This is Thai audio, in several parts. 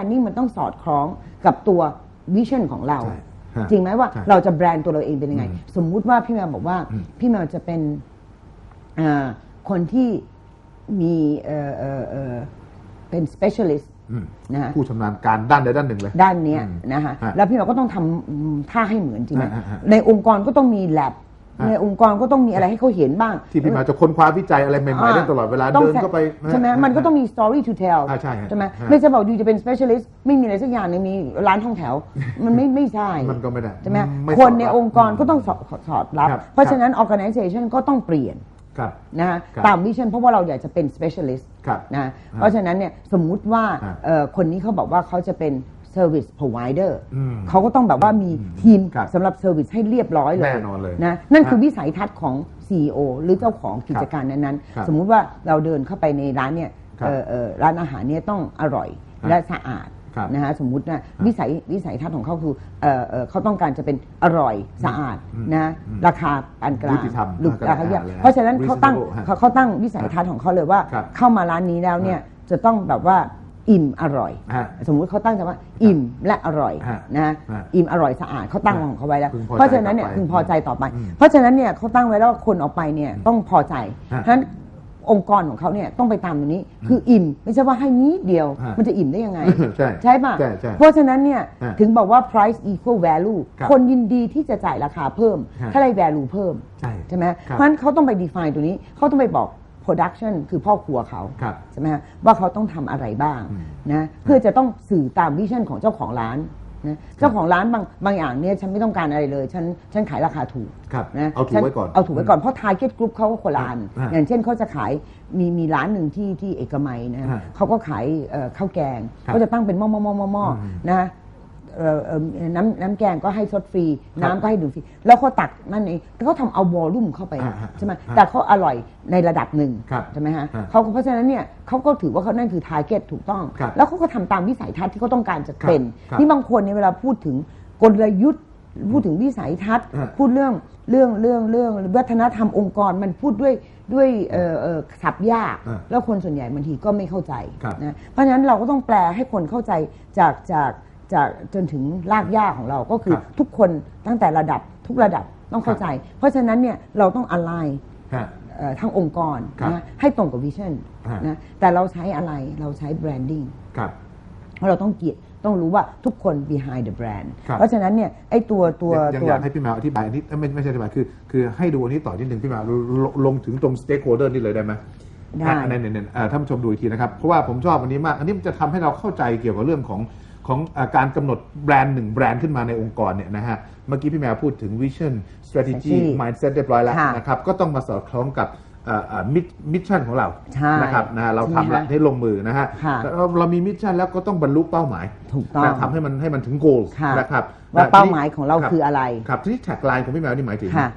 อันนี้มันต้องสอดคล้องกับตัววิชั่นของเรา ใช่ฮะจริงไหมว่าใช่เราจะแบรนด์ตัวเราเองเป็นยังไง อืมสมมุติว่าพี่แมวบอกว่า อืมพี่แมวจะเป็นอ่าคนที่มีเอ่อเอ่อเอ่อเป็น specialist อืม นะฮะผู้ชำนาญการด้านใดด้านหนึ่งเลย ด้านเนี้ยอืมนะคะฮะแล้วพี่แมวก็ต้องทำอืมท่าให้เหมือนจริงไหมฮะฮะฮะ ในองค์กรก็ต้องมี lab ฮะ ในองค์กรก็ต้องมีอะไรให้เขาเห็นบ้าง ที่พี่หมาจะค้นคว้าวิจัยอะไรใหม่ๆได้ตลอดเวลาต้องเดินเข้าไปใช่ไหมมันก็ต้องมี story to tell อ่าใช่ฮะใช่ไหมฮะไม่ใช่บอกอยู่จะเป็น specialist ไม่มีอะไรสักอย่างหนึงมีร้านท่องแถว มันไม่ไม่ใช่มันก็ไม่ได้ใช่ไหมไม่คนในสอดรับองค์กรก็ต้องสอดสอดรับครับ เพราะฉะนั้น organization ก็ต้องเปลี่ยนครับนะฮะครับตามวิชั่นเพราะว่าเราอยากจะเป็น specialist ครับนะเพราะฉะนั้นเนี่ยสมมุติว่าฮะเอ่อคนนี้เขาบอกว่าเขาจะเป็น service provider อืม เขาก็ต้องแบบว่ามีทีมครับสำหรับ service ให้เรียบร้อยเลยแน่นอนเลยนะนั่นคือฮะวิสัยทัศน์ของ CEO หรือเจ้าของกิจการนั้นครับๆ สมมุติว่าเราเดินเข้าไปในร้านเนี่ยครับเอ่อเอ่อร้านอาหารเนี่ยต้องอร่อยฮะและสะอาดครับนะฮะสมมุตินะวิสัยวิสัยทัศน์ของเขาคือเอ่อเอ่อเขาต้องการจะเป็นอร่อยสะอาดอืมนะอืมราคาปานกลางยุติธรรมหรือราราคาคาเยอะเลยฮะเพราะฉะนั้นเขาตั้ง reasonable ฮะ เขาเขาตั้งวิสัยทัศน์ของเขาเลยว่า ครับเข้ามาร้านนี้แล้วเนี่ยจะต้องแบบว่า อิ่มอร่อย ฮะ สมมุติเขาตั้งใจว่าอิ่มและอร่อยฮะนะฮะอิ่มอร่อยสะอาดเขาตั้งของเขาไว้แล้ว พึงพอใจเพราะฉะนั้นเนี่ยต่อไปพึงพอใจต่อไป อืมเพราะฉะนั้นเนี่ยเขาตั้งไว้แล้วว่าคนออกไปเนี่ยต้องพอใจฮะฉะนั้นองค์กรของเขาเนี่ยต้องไปตามตรงนี้ คืออิ่มไม่ใช่ว่าให้นิดเดียว ฮะมันจะอิ่มได้ยังไง ใช่ใช่ป่ะใช่ใช่เพราะฉะนั้นเนี่ยฮะถึงบอกว่า price equal value ครับคนยินดีที่จะจ่ายราคาเพิ่ม ฮะถ้าได้ value เพิ่ม ใช่ใช่ไหมครับ เพราะฉะนั้นเขาต้องไป define ตัวนี้เขาต้องไปบอก production คือพ่อครัวเขาครับ ใช่ไหมฮะว่าเขาต้องทำอะไรบ้างนะเพื่อจะต้องสื่อตามวิชั่นของเจ้าของร้านนะเจ้าของร้านบางบางอย่างเนี่ยฉันไม่ต้องการอะไรเลย ฉันฉันขายราคาถูกครับนะเอาถูกฉันไว้ก่อนเอาถูกไว้ก่อนเพราะ target group เขาก็คนละอันฮะอย่างเช่นเขาจะขายมีมีร้านหนึ่งที่ที่เอกมัยนะฮะเขาก็ขายเอ่อข้าวแกงครับเขาจะตั้งเป็นหม้อหม้อหม้อหม้อหม้อนะ เอ่อเอ่อน้ำน้ำแกงก็ให้สดฟรี น้ำก็ให้ดื่มฟรี แล้วเขาตักนั่นเองเขาทำเอาวอลลุ่มเข้าไปอ่าฮะใช่ไหมฮะแต่เขาอร่อยในระดับหนึ่งครับใช่ไหมฮะฮะเขาก็เพราะฉะนั้นเนี่ยเขาก็ถือว่าเขานั่นคือ t a r g e t ถูกต้อง ครับแล้วเขาก็ทำตามวิสัยทัศน์ที่เขาต้องการจะเป็น ครับนี่บางคนเนี่ยเวลาพูดถึงกลยุทธ์ พูดถึงวิสัยทัศน์ ฮะ พูดเรื่องเรื่องเรื่องเรื่องวัฒนธรรมองค์กรมันพูดด้วยด้วยเอ่อเอ่อศัพท์ยาก อ่าแล้วคนส่วนใหญ่บางทีก็ไม่เข้าใจครับนะเพราะฉะนั้นเราก็ต้องแปลให้คนเข้าใจจากจาก จากจนถึงรากหญ้าของเราก็คือครับทุกคนตั้งแต่ระดับทุกระดับต้องเข้าใจ เพราะฉะนั้นเนี่ยเราต้องอ l ไลฮะทั้งองค์กรครับนะให้ตรงกับวิชั่นฮะ นะแต่เราใช้อะไรเราใช้แบรนดิ้งครับ เพราะเราต้องเกียรติต้องรู้ว่าทุกคน behind the brand ครับ เพราะฉะนั้นเนี่ยไอ้ตัวตัวยังตัวอยากให้พี่แมวอธิบายอันนี้เอ้ยไม่ไม่ใช่อธิบายคือคือให้ดูอันนี้ต่อนิดหนึ่งพี่แมวลลงลงถึงตรง stakeholder นี่เลยได้ไหมได้ อะอันนี้เนี่ยเอ่อท่านผู้ชมดูอีกทีนะครับ เพราะว่าผมชอบอันนี้มาก อันนี้มันจะทำให้เราเข้าใจเกี่ยวกับเรื่องของ ของเอ่อการกำหนดแบรนด์หนึ่งแบรนด์ขึ้นมาในองค์กรเนี่ยนะฮะ เมื่อกี้พี่แมวพูดถึง vision strategy Strategy mindset เรียบร้อยแล้วค่ะนะครับ ก็ต้องมาสอดคล้องกับมิชชั่นของเราใช่นะครับนะเราใช่ไหมทำละคะให้ลงมือนะฮะค่ะเราเรามีมิชชั่นแล้วก็ต้องบรรลุเป้าหมายถูกต้องนะทำให้มันให้มันถึง goal ค่ะนะครับว่านะเป้าหมายของเราบคืออะไรครับที่แท็กไลน์ของพี่แมวนี่หมายถึงค่ะ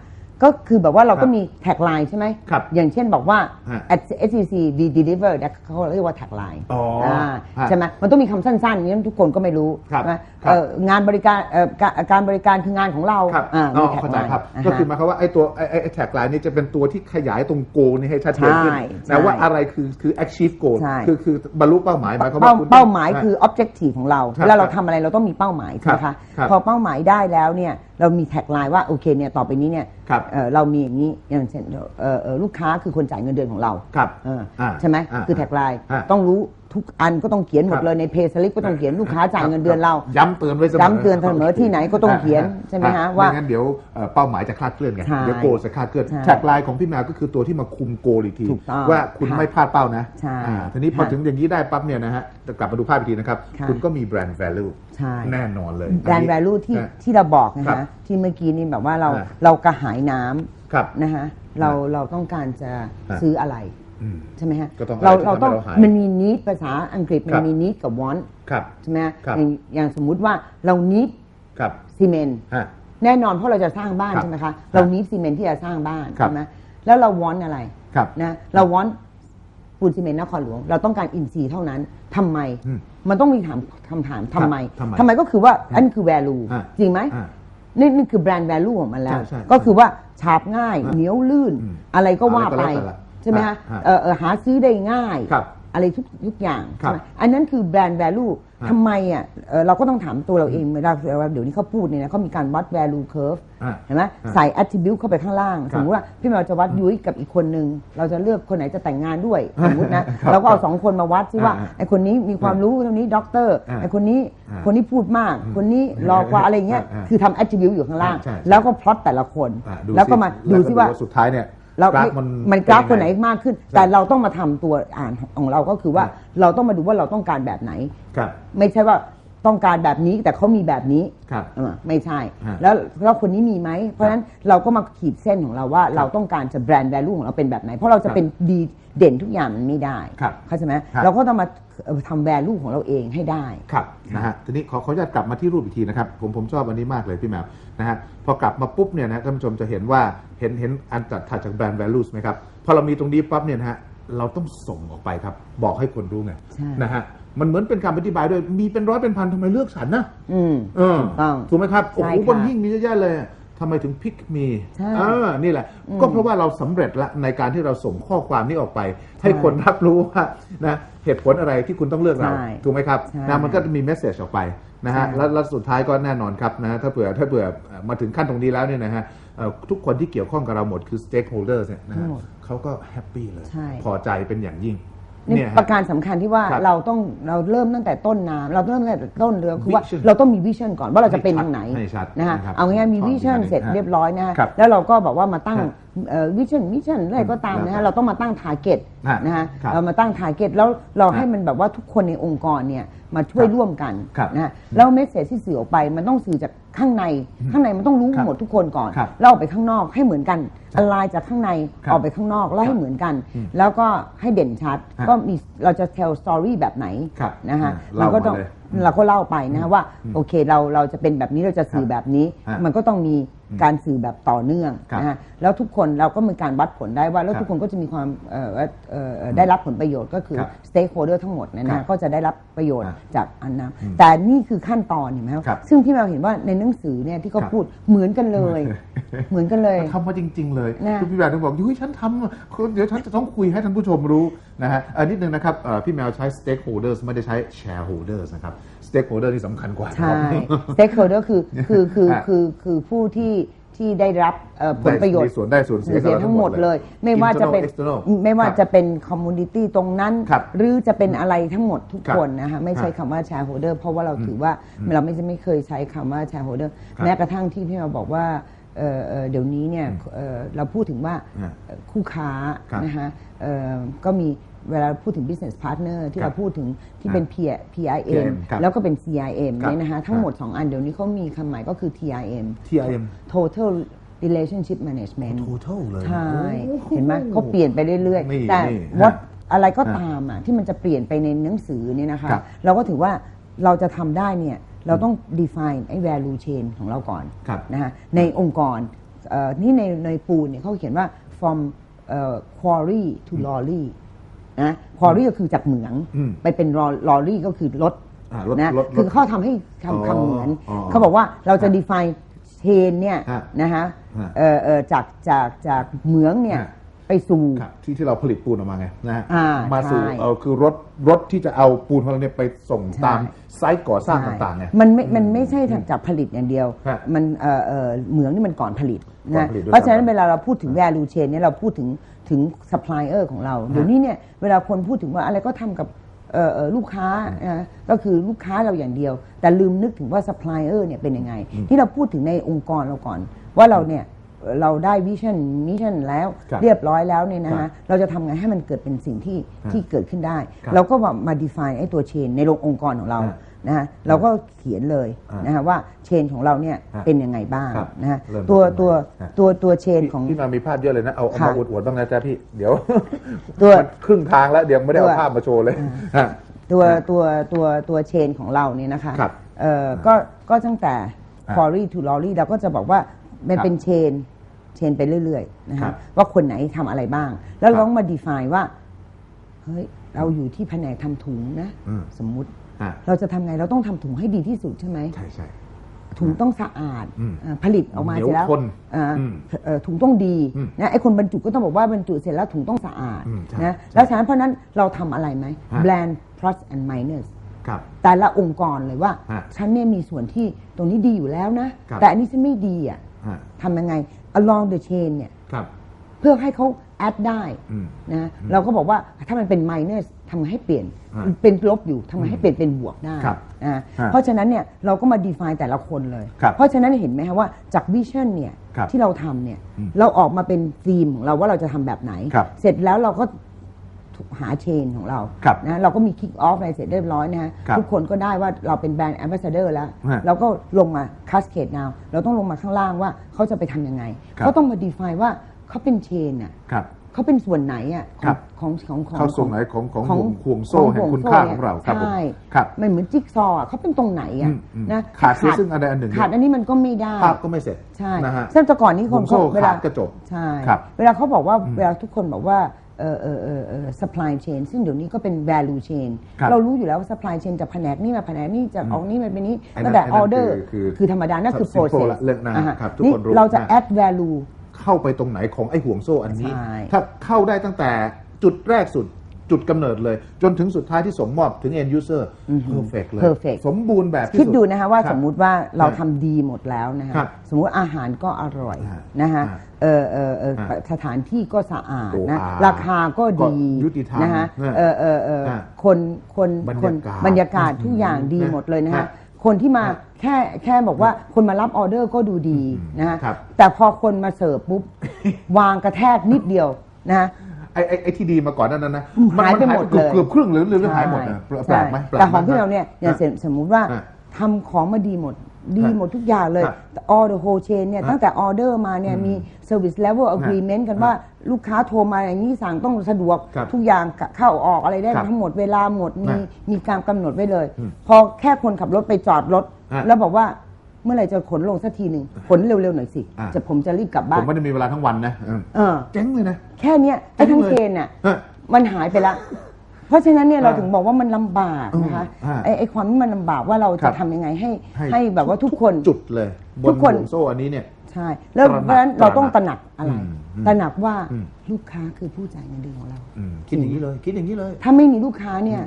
ก็คือแบบว่าเราคก็รับมีแท็กไลน์ใช่ไหมครับอย่างเช่นบอกว่าฮะ at SEC we deliver นะเขาเรียกว่าแท็กไลน์อ๋ออ่ฮะใช่ไหมมันต้องมีคำสั้นๆอย่างนี้ทุกคนก็ไม่รู้ครับนะครับเอ่องานบริการเอ่อการการบริการคืองานของเราครับอ่าอ๋มีอแท็กเข้าไลใจน์ครับาฮะก็คือหมายความว่าไอ้ตัวไอ้ไอ้แท็กไลน์นี่จะเป็นตัวที่ขยายตรงโกนี่ให้ชัดเจนขึ้นใช่ใช่นะว่าอะไรคือคือ achieve goal ใช่คือคือบรรลุเป้าหมายหมายความเป้าว่าคุณเป้าหมายะคือ objective ของเราครับเวลาเราครับทำอะไรเราต้องมีเป้าหมายใช่ไหมครัคะบครับพอเป้าหมายได้แล้วเนี่ย เรามีแท็กไลน์ว่าโอเคเนี่ยต่อไปนี้เนี่ยครับเอ่อเรามีอย่างนี้อย่างเช่นเอ่อเอ่อลูกค้าคือคนจ่ายเงินเดือนของเราครับเอออ่าใช่ไหมอ่าคือแท็กไลน์อ่า ต้องรู้ ทุกอันก็ต้องเขียนหมคดรับเลยในเพย์สลิปก็ต้องเขียนลูกค้าจ่ายเงินเดือนเรา ย้ำเตือนไว้เสมอย้ำเตือนเสมอที่ไหนก็ต้องเขียนใช่ไหมฮะว่าไม่งั้นเดี๋ยวเอ่อเป้าหมายจะคลาดเคลื่อนไงใช่เดี๋ยวโกจะคลาดเคลื่อนใช่แท็กไลน์ของพี่แมวก็คือตัวที่มาคุมโกอีกทีถูกต้องว่าคุณค่ะไม่พลาดเป้านะใช่อ่าทีนี้พอค่ะถึงอย่างนี้ได้ปั๊บเนี่ยนะฮะจะกลับมาดูภาพอีกทีนะครับค่ะคุณก็มีแบรนด์ value ใช่แน่นอนเลยแบรนด์ value ที่อะที่เราบอกนะครัฮะบที่เมื่อกี้นี่แบบว่าเราอ่าเรากระหายน้ำครับนะฮะ เราเราต้องการจะอ่าซื้ออะไรอืมใช่ไหมฮะก็ต้องเราอะไรที่เราต้องทำให้เราหายมันมี need ภาษาอังกฤษมัครันบมี need กับ want ครับใช่ไหมฮะครับอย่างอย่างสมมุติว่าเรา need ครับซีเมนต์ฮะแน่นอนเพราะเราจะสร้างบ้านครับใช่ไหมคะเรา need ซีเมนต์ที่จะสร้างบ้านครับใช่ไหมแล้วเรา want อะไรครับนะเรา want ปูนซีเมนต์นครหลวง เราต้องการอินซีย์เท่านั้นทำไมอืมมันต้องมีถามคำถามทำไมทำไมก็คือว่าอันนคือ value อ่าจริงไหมอ่า นี่นี่คือแบรนด์ value ของมันแล้ว ใช่ใช่ก็คือว่าฉาบง่ายอ่าเหนียวลื่น อืมอะไรก็ว่าอะไรก็ไป แล้วแต่ละใช่ไหมฮะอ่าเออเออหาซื้อได้ง่าย ครับอะไรทุกทุกอย่างครับ ใช่ไหมอันนั้นคือแบรนด์ value ฮะ ทำไมอะเอ่อเราก็ต้องถามตัวเราเองเวลาเวลาเดี๋ยวนี้เขาพูดเนี่ยนะเขามีการวัด value curve อะเห็นไหมฮะใส่ attribute เข้าไปข้างล่างครับสมมติว่าพี่แมวจะวัดยุ้ยกับอีกคนนึง เราจะเลือกคนไหนจะแต่งงานด้วย สมมตินะครับเราก็เอาสองคนมาวัดซิว่าอ่าไอ้คนนี้มีความรู้เท่านี้ด็อกเตอร์อ่าไอ้คนนี้อ่าคนนี้พูดมาก คนนี้รอกว่าอะไรเงี้ยอ่าคือทำ attribute อยู่ข้างล่างใช่ใช่แล้วก็พลอตแต่ละคนอะแล้วก็มาดูซิว่าสุดท้ายเนี่ย เรากราฟไม่มันมันกราฟคนไหนเป็ยังงมากขึ้น แต่เราต้องมาทำตัวอ่านของเราก็คือว่าครับเราต้องมาดูว่าเราต้องการแบบไหน ครับ ไม่ใช่ว่า ต้องการแบบนี้แต่เขามีแบบนี้ครับเออไม่ใช่ ฮะแล้วแล้วคนนี้มีไหม เพราะฉะนั้นเราก็มาขีดเส้นของเราว่าเราต้องการจะแบรนด์ value ของเราเป็นแบบไหน เพราะเราจะเป็นดีเด่นทุกอย่างมันไม่ได้ครับเข้าใจไหมครับ เราก็ต้องมาเอ่อทำ value ของเราเองให้ได้ ครับนะฮะทีนี้ขอขออนุญาตกลับมาที่รูปอีกทีนะครับ ผมผมชอบอันนี้มากเลยพี่แมวนะฮะพอกลับมาปุ๊บเนี่ยนะท่านผู้ชมจะเห็นว่าเห็นเห็นอันตัดถัดจากแบรนด์ values ไหมครับ พอเรามีตรงนี้ปั๊บเนี่ยนะฮะเราต้องส่งออกไปครับ บอกให้คนรู้ไงใช่ นะฮะ มันเหมือนเป็นคำอธิบายด้วย มีเป็นร้อยเป็นพันทำไมเลือกฉันนะอืมเออถูกต้อง ถูกไหมครับ โอ้ใช่โหค่ะคนยิ่งมีเยอะแยะเลยทำไมถึงพิกมีใช่อ่านี่แหละ ก็เพราะว่าเราสำเร็จละในการที่เราส่งข้อความนี้ออกไป ให้คนรับรู้ว่านะเหตุผลอะไรที่คุณต้องเลือกเราใช่ถูกไหมครับใช่นะมันก็จะมีเมสเซจออกไปนะฮะใช่ แล้วแล้วสุดท้ายก็แน่นอนครับนะถ้าเผื่อถ้าเผื่อเอ่อมาถึงขั้นตรงนี้แล้วเนี่ยนะฮะเอ่อทุกคนที่เกี่ยวข้องกับเราหมดคือ stakeholders เนี่ยนะฮะเขาก็แฮปปี้เลย ใช่ พอใจเป็นอย่างยิ่ง นี่เนี่ยฮะประการสำคัญที่ว่าครับเราต้องเราเริ่มตั้งแต่ต้นน้ำเราเริ่มตั้งแต่ต้นเรือคือว่า Vision เราต้องมีวิชั่นก่อนว่าเราจะเป็นให้ชัดทางไหนให้ชัดนะฮะนะครับเอาง่ายๆมีชอบวิชั่นดีมากเสร็จฮะเรียบร้อยนะฮะครับแล้วเราก็บอกว่ามาตั้งครับวิชั่นมิชชั่นอะไรก็ตามนะฮะเราต้องมาตั้งทาร์เก็ตฮะนะฮะครับเรามาตั้งทาร์เก็ตแล้วเราครับให้มันแบบว่าทุกคนในองค์กรเนี่ยมาช่วยครับร่วมกันครับนะฮะแล้วเมสเซจที่สื่อออกไปมันต้องสื่อจาก ข้างในข้างในมันต้องรู้ครับหมดทุกคนก่อนครับแล้วออกไปข้างนอกให้เหมือนกันอะไรจากข้างในครับออกไปข้างนอกแล้วครัให้บเหมือนกัน อืมแล้วก็ให้เด่นชัดฮะก็มีเราจะ tell story แบบไหนครับนะฮะอ่าเราก็ต้องเล่ามาเลยอืมเราก็เล่าไปนะฮะว่า โอเคเราเราจะเป็นแบบนี้เราจะสื่อแบบนี้ ฮะมันก็ต้องมี การสื่อแบบต่อเนื่องครับนะฮะแล้วทุกคนเราก็มีการวัดผลได้ว่าแล้วครับทุกคนก็จะมีความเอ่อว่าเอ่อเอ่อได้รับผลประโยชน์ก็คือครับ stakeholder ทั้งหมดนะครันะบก็จะได้รับประโยชน์อ่าจากอันนั้นแต่นี่คือขั้นตอนเห็นไหมครับครับซึ่งพี่แมวเห็นว่าในหนังสือเนี่ยที่เขาครับพูดเหมือนกันเลย เหมือนกันเลยทำมาจริง ๆ เลยนะคือพี่แมวถึงบอกยุ้ยฉันทำอะคุณเดี๋ยวฉันจะต้องคุยให้ท่านผู้ชมรู้นะฮะอันนิดนึงนะครับเอ่อพี่แมวใช้ stakeholders ไม่ได้ใช้ shareholders นะครับ stakeholder ที่สำคัญกว่าใช่นะครับ stakeholder คือคือคือฮะคือคือผู้ที่ ที่ได้รับเอ่อผลประโยชน์ได้ส่วนได้ส่วนเสียเสียทั้งหมดเลย ไม่ว่าจะเป็น Internal external ไม่ว่าครับจะเป็นคอมมูนิตี้ตรงนั้นครับหรือจะเป็นอะไรทั้งหมดทุกครับคนนะคะไม่ใช่ฮะคำว่า shareholder เพราะว่าเราถือว่าเราไม่ไม่เคยใช้คำว่า shareholder ครับแม้กระทั่งที่พี่มาบอกว่าเอ่อเอ่อเดี๋ยวนี้เนี่ยเอ่อเราพูดถึงว่าฮะเอ่อคู่ค้าครับนะคะเอ่อก็มี เวลาพูดถึง business partner ที่ครับเราพูดถึงที่เป็น P- PIM PIM ครับแล้วก็เป็น CIM ครับเนี่ยนะคะทั้งหมด 2 อันเดี๋ยวนี้เขามีคำหมายก็คือ TIM TIM Total Relationship Management total เลยใช่โอ้โหเห็นไหมเขาเปลี่ยนไปเรื่อยนี่ๆแต่นี่วัดฮะอะไรก็ฮะตามอะที่มันจะเปลี่ยนไปในหนังสือเนี่ยนะคะครับเราก็ถือว่าเราจะทำได้เนี่ยเราต้อง define ไอ้ value chain ของเราก่อนครับนะคะในองค์กรเอ่อนี่ในในปูนเนี่ยเขาเขียนว่า from เอ่อ quarry to lorry นะ quarry ก็คือจากเหมืองอืมไปเป็น lorry ก็คือรถอ่ารถนะรถรถคือเขาทำให้อ๋อทำคำเหมือนอ๋อเขาบอกว่าเราจะ define chain เนี่ยฮะนะคะฮะเอ่อเอ่อจากจากจากเหมืองเนี่ยฮะ ไปสู่ ครับที่ที่เราผลิตปูนออกมาไงนะฮะอ่ามาสู่ใช่ เออคือรถรถที่จะเอาปูนของเราเนี่ยไปส่งใช่ตามไซต์ก่อสร้างต่างๆไง มันไม่ มันไม่ใช่จากผลิตอย่างเดียว ฮะมันเอ่อเอ่อเหมืองนี่มันก่อนผลิตก่อนนะ ผลิตด้วยเพราะฉะนั้นซ้ำไปเวลาเราพูดถึง value chain เนี่ยเราพูดถึงถึง supplier ของเรา เดี๋ยวนี้เนี่ยเวลาคนพูดถึงว่าอะไรก็ทำกับเอ่อเอ่อลูกค้านะก็คือลูกค้าเราอย่างเดียว แต่ลืมนึกถึงว่า supplier เนี่ยเป็นยังไง ที่เราพูดถึงในองค์กรเราก่อน ว่าเราเนี่ย เอ่อเราได้วิชั่นมิชชั่นแล้วครับเรียบร้อยแล้วเนี่ยนะครัฮะบเราจะทำไงให้มันเกิดเป็นสิ่งที่ครับที่เกิดขึ้นได้ ครับเราก็มามา define ไอ้ตัวเชนในโรงองค์กรของเราฮะนะฮะเราก็เขียนเลยอ่านนะฮะว่าเชนของเราเนี่ยฮะเป็นยังไงบ้างครับนะฮะเริ่มตัวจากตรงไหนตัวฮะตัวตัวเชนของ พี่มามีภาพเยอะเลยนะ เอาเอาค่ะมาอวดๆบ้างนะจ๊ะพี่ เดี๋ยวตัว มันครึ่งทางแล้วเดี๋ยวไม่ได้เอาตัวภาพมาโชว์เลยฮะ ตัวฮะตัวตัวตัวเชนของเราเนี่ยนะคะครับเอ่อก็ก็ตั้งแต่ อ่า quarry to lorry เราก็จะบอกว่า มันครับเป็นเชน เชนไปเรื่อยๆนะครัฮะบว่าคนไหนทำอะไรบ้าง แล้วครับเราต้องมา define ว่า เฮ้ย เราอยู่ที่แผนกทำถุงนะ อืม สมมุติฮะเราจะทำไงเราต้องทำถุงให้ดีที่สุดใช่ไหม ใช่ใช่ ถุงต้องสะอาดอืมเอ่อผลิตออกมาเหนียวเสร็จแล้วทนอ่าอืมเอ่อถุงต้องดีอืมนะไอ้คนบรรจุก็ต้องบอกว่าบรรจุเสร็จแล้วถุงต้องสะอาดอืมใช่นะใช่แล้วฉะนั้นเพราะฉะนั้นเราทำอะไรไหม ฮะ brand plus and minus ครับ แต่ละองค์กรเลยว่า ฮะฉันเนี่ยมีส่วนที่ตรงนี้ดีอยู่แล้วนะ ครับแต่อันนี้ฉันไม่ดีอะฮะ ทำยังไง along the chain เนี่ยครับ เพื่อให้เขาแอดได้อืม นะเราก็บอกว่าถ้ามันเป็น minus ทำไงให้เปลี่ยนฮะเป็นลบอยู่ทำไงให้เปลี่ยนเป็นบวกได้ครับนะฮะเพราะฉะนั้นเนี่ยเราก็มา define แต่ละคนเลย ครับเพราะฉะนั้นเห็นไหมคะว่าจาก vision เนี่ยครับที่เราทำเนี่ยอืมเราออกมาเป็นธีมของเราว่าเราจะทำแบบไหน ครับเสร็จแล้วเราก็ หาเชนของเราครับนะเราก็มี kick off อะไรเสร็จเรียบร้อยนะฮะครับทุกคนก็ได้ว่าเราเป็นแบรนด์ ambassador แล้ว ฮะเราก็ลงมา cascade now เราต้องลงมาข้างล่างว่าเขาจะไปทำยังไงครับ เขาต้องมา define ว่าเขาเป็นเชนอะครับ เขาเป็นส่วนไหนอะขครัองบของของของเข้าส่วนไหนของของห่วงห่วงโซ่ของแห่งห่วคุณค่าโซ่ของเราครับผมใช่ครับ มันเหมือนจิ๊กซอว์อะเขาเป็นตรงไหนอะอืมอืมนะขาดเสียซึ่งอันใดอันหนึ่ง ขาดอันนี้มันก็ไม่ได้ ภาพก็ไม่เสร็จใช่นะฮะ ซึ่งแต่ก่อนนี้คนห่วงโซ่เวลาขาดก็จบใช่ ครับเวลาเขาบอกว่าเวลาทุกคนบอกว่า เออเออเออเออ supply chain ซึ่งเดี๋ยวนี้ก็เป็น value chain ครับเรารู้อยู่แล้วว่า supply chain จากแผนกนี้มาแผนกนี้จากออกนี้มาเป็นนี้ไอ้นั่นตั้งแต่ ไอ้นั่น order คือคือธรรมดา นั่นคือ simple process ละเรื่องนะอ่าฮะครับทุกนี่คนรู้เราจะ นะ add value เข้าไปตรงไหนของไอ้ห่วงโซ่อันนี้ ใช่ ถ้าเข้าได้ตั้งแต่จุดแรกสุด จุดกำเนิดเลย จนถึงสุดท้ายที่ส่งมอบถึง end user perfect เลย perfect สมบูรณ์แบบที่คิดสุ ดูนะคะว่ารับสมมุติว่าเราครับทำดีหมดแล้วนะคะครับสมมุติอาหารก็อร่อยฮะนะคะฮะเออเออเออฮะสถานที่ก็สะอาดโอ้นะอ่าราคาก็ดีก็ยุติธรรมนะคะฮะเออเออเออฮะคนคนบรรคนยากาศบรรยากาศทุกอย่างดีนะหมดเลยนะฮะคะคนที่มาฮะแค่แค่บอกว่าคนมารับออเดอร์ก็ดูดีนะคะครับแต่พอคนมาเสิร์ฟปุ๊บ วางกระแทกนิดเดียวนะคะ ไอ้ไอ้ไอ้ที่ดีมาก่อนนั้นนะหายไปหมดเลย เกือบครึ่งหรือหรือหายหมดนะแปลใช่กไหมปลกแต่ไหมของพี่เราเนี่ยอย่างฮะสมมุติว่าฮะทำของมาดีหมด ดีฮะหมดทุกอย่างเลยฮะแต่ all the whole chain เนี่ยฮะตั้งแต่ออเดอร์มาเนี่ยมี service level agreement กันฮะว่าลูกค้าโทรมาอย่างนี้สั่งต้องสะดวกครับทุกอย่างเข้าออกอะไรได้ครับทั้งหมดเวลาหมดมีฮะมีการกำหนดไว้เลยอืมพอแค่คนขับรถไปจอดรถ ฮะ แล้วบอกว่า เมื่อไหร่จะขนลงสักทีหนึ่งขนเร็วๆหน่อยสิ อะ จะผมจะรีบกลับผบ้ามนไม่ได้มีเวลาทั้งวันนะเออเออ เจ๊งเลยนะ แค่เนี้ยไอ้ทั้งเลยเชนน่ะฮะมันหายไปละ เพราะฉะนั้นเนี่ยเราอ่าถึงบอกว่ามันลำบากนะคะอืมอ่าไอ้ไอ้ความที่มันลำบากว่าเราครัจะบทำยังไงให้ ให้ ให้แบบว่าทุกคน จุดเลยบทุนกคน ห่วงโซ่อันนี้เนี่ย ใช่แล้วตระหนักเพราะฉะนั้นเราต้องตตระระหหนันักกอะไร อืมอืมตระหนักว่าอืม ลูกค้าคือผู้จ่ายเงินเดือนของเรา อืมคิดอย่างนี้เลย คิดอย่างนี้เลย ถ้าไม่มีลูกค้าเนี่ย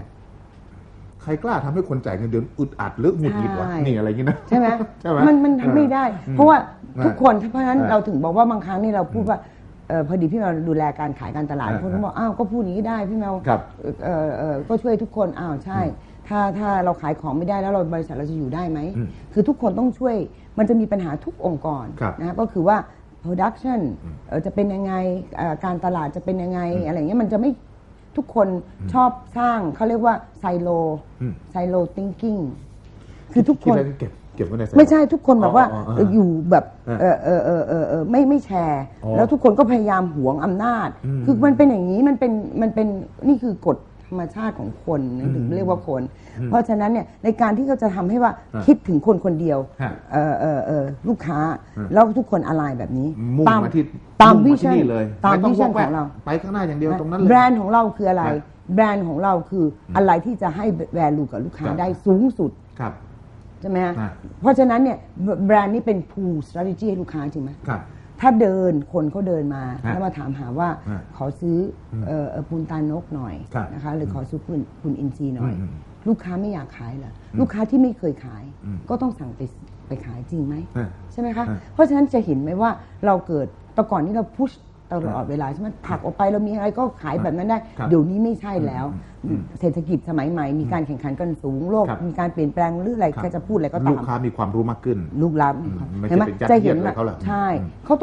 ใครกล้าทำให้คนจ่ายเงินเดือนอึดอัดหรือหงุดหงิดวะใช่นี่อะไรอย่างนี้นะใช่ไหมใช่ไหมมันมันทำไม่ได้อืมเพราะว่าอืมทุกคนเพราะฉะนั้นเออเราถึงบอกว่าบางครั้งนี่เราพูดว่าเอ่อพอดีพี่แมวดูแลการขายการตลาดเออคนก็บอกอ้าวก็พูดอย่างนี้ได้พี่แมวครับเอ่อเอ่อก็ช่วยทุกคนอ้าวใช่ ถ้าถ้าเราขายของไม่ได้แล้วเราบริษัทเราจะอยู่ได้ไหมอืมคือทุกคนต้องช่วยมันจะมีปัญหาทุกองค์กรครับนะก็คือว่า production เอ่อจะเป็นยังไงเอ่อการตลาดจะเป็นยังไงอะไรอย่างเงี้ยมันจะไม่ ทุกคนชอบสร้างเขาเรียกว่าไซโลอืมไซโล thinking คือทุกคิดคนอะไรก็เก็บเก็บไว้ในสไม่ใช่ทุกคนแบบว่าอ๋ออ๋ออ๋ออยู่แบบเออเออเออเออเออเออไม่ไม่แชร์อ๋อแล้วทุกคนก็พยายามหวงอำนาจอืมคือมันเป็นอย่างนี้มันเป็นมันเป็นนี่คือกฎ ธรรมชาติของคนนะถึงเรียกว่าคน เพราะฉะนั้นเนี่ยในการที่เขาจะทำให้ว่าฮะคิดถึงคนคนเดียวฮะเออเออเออลูกค้าแล้วทุกคนอะไรแบบนี้มุ่งมาที่ตามงวิที่ชั่นนี่เลยตามไม่ต้อวิงชั่นวกแวขกองเราไปข้างหน้าอย่างเดียวตรงนั้นเลยแบรนด์ของเราคืออะไรฮะแบรนด์ของเราคืออะไรที่จะให้ value กับลูกค้าครับได้สูงสุดครับใช่ไหมฮะฮะเพราะฉะนั้นเนี่ยแบรนด์นี้เป็น pull strategy ให้ลูกค้าจริงไหมครับ ถ้าเดินคนเขาเดินมา ฮะแล้วมาถามหาว่าฮะขอซื้อเอ่อเอ่อปูนตาลนกหน่อยครับนะคะ หรือขอซื้อปูนปูนอินทรีย์หน่อย อืมลูกค้าไม่อยากขายเหรอลูกค้าที่ไม่เคยขาย อืมก็ต้องสั่งไปไปขายจริงไหมฮะใช่ไหมคะ ฮะ เพราะฉะนั้นจะเห็นไหมว่าเราเกิดแต่ก่อนนี้เราพุช ตลอดเวลาใช่ไหมผลักออกไปเรามีอะไรก็ขายแบบนั้นได้ ครับเดี๋ยวนี้ไม่ใช่แล้วอืมเศรษฐกิจสมัยใหม่ มีการแข่งขันกันสูงโลก ครับ มีการเปลี่ยนแปลงหรืออะไรครับใครจะพูดอะไรก็ตามลูกค้ามีความรู้มากขึ้น ลูกรับอืมไม่ใช่เห็นไหมเป็นยัดจะเยียเห็ดนอะไรว่าเขาหรอกใช่อืม เขาต้อง